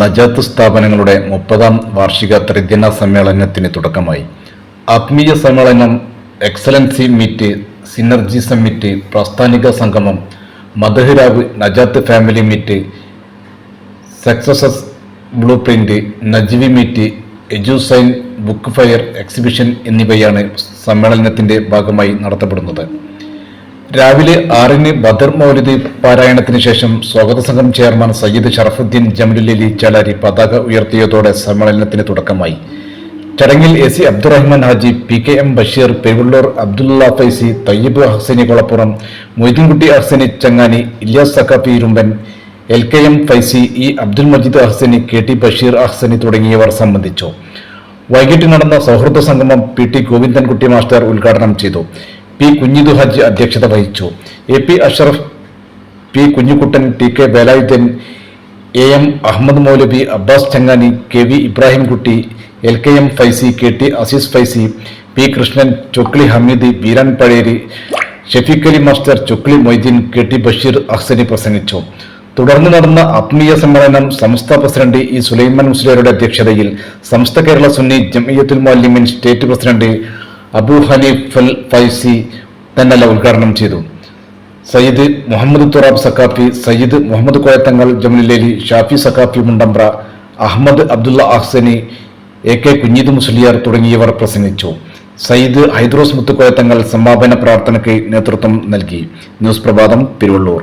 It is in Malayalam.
നജാത്ത് സ്ഥാപനങ്ങളുടെ മുപ്പതാം വാർഷിക ത്രിദിന സമ്മേളനത്തിന് തുടക്കമായി. ആത്മീയ സമ്മേളനം എക്സലൻസി മീറ്റ് സിനർജി സമ്മിറ്റ് പ്രാസ്ഥാനിക സംഗമം മധുഹിരാവ് Najath family meet success blue print Najvi meet Edusign book fair exhibition എന്നിവയാണ് സമ്മേളനത്തിന്റെ ഭാഗമായി നടത്തപ്പെടുന്നത്. രാവിലെ ആറിന് ബദർ മൗലിദ് പാരായണത്തിന് ശേഷം സ്വാഗത സംഘം ചെയർമാൻ സയ്യിദ് ഷറഫുദ്ദീൻ ജമലുലി ചാലാരി പതാക ഉയർത്തിയതോടെ സമ്മേളനത്തിന് തുടക്കമായി. ചടങ്ങിൽ A C Abdurahman Haji P K M Basheer Peruvallur Abdulla Faizy Thayyib Hasani Kolappuram Moideenkutty Hasani Changani Ilyas Saqafi Irumban L K M Faizy E Abdul Majeed Hasani K T Basheer Hasani തുടങ്ങിയവർ സംബന്ധിച്ചു. വൈകിട്ട് നടന്ന സൗഹൃദ സംഗമം പി ടി ഗോവിന്ദൻകുട്ടി മാസ്റ്റർ ഉദ്ഘാടനം ചെയ്തു. പി കുഞ്ഞിദു ഹജ്ജ് അധ്യക്ഷത വഹിച്ചു. A P Ashraf P Kunhikuttan T K Velayudhan A M Ahmed Moulavi Abbas Changani K V Ibrahimkutty L K M Faizy K T Azeez Faizy P Krishnan Chokli Hameed Beeran Pazheri Shafeeq Ali master Chokli Moideen K T Basheer Ahsani പ്രസംഗിച്ചു. തുടർന്ന് നടന്ന ആത്മീയ സമ്മേളനം സംസ്ഥാന പ്രസിഡന്റ് ഇ സുലൈമാൻ മുസ്ലിയാരുടെ അധ്യക്ഷതയിൽ സംസ്ഥ കേരള സുന്നി ജമിയത്തുൽ മാലിമിൻ സ്റ്റേറ്റ് പ്രസിഡന്റ് അബു ഹനീഫ് ഫൈസി തന്നല്ല ഉദ്ഘാടനം ചെയ്തു. സയ്യിദ് മുഹമ്മദ് തുറാബ് സക്കാഫി സയ്യിദ് മുഹമ്മദ് കോയത്തങ്ങൾ ജമലുലേലി ഷാഫി സക്കാഫി മുണ്ടംബ്ര അഹമ്മദ് അബ്ദുള്ള അഹ്സനി എ കെ കുഞ്ഞീദ് മുസ്ലിയാർ തുടങ്ങിയവർ പ്രസംഗിച്ചു. സയ്യിദ് ഹൈദ്രോസ് മുത്തുക്കോയത്തങ്ങൾ സമാപന പ്രാർത്ഥനയ്ക്ക് നേതൃത്വം നൽകി. ന്യൂസ് പ്രഭാതം തിരുവള്ളൂർ.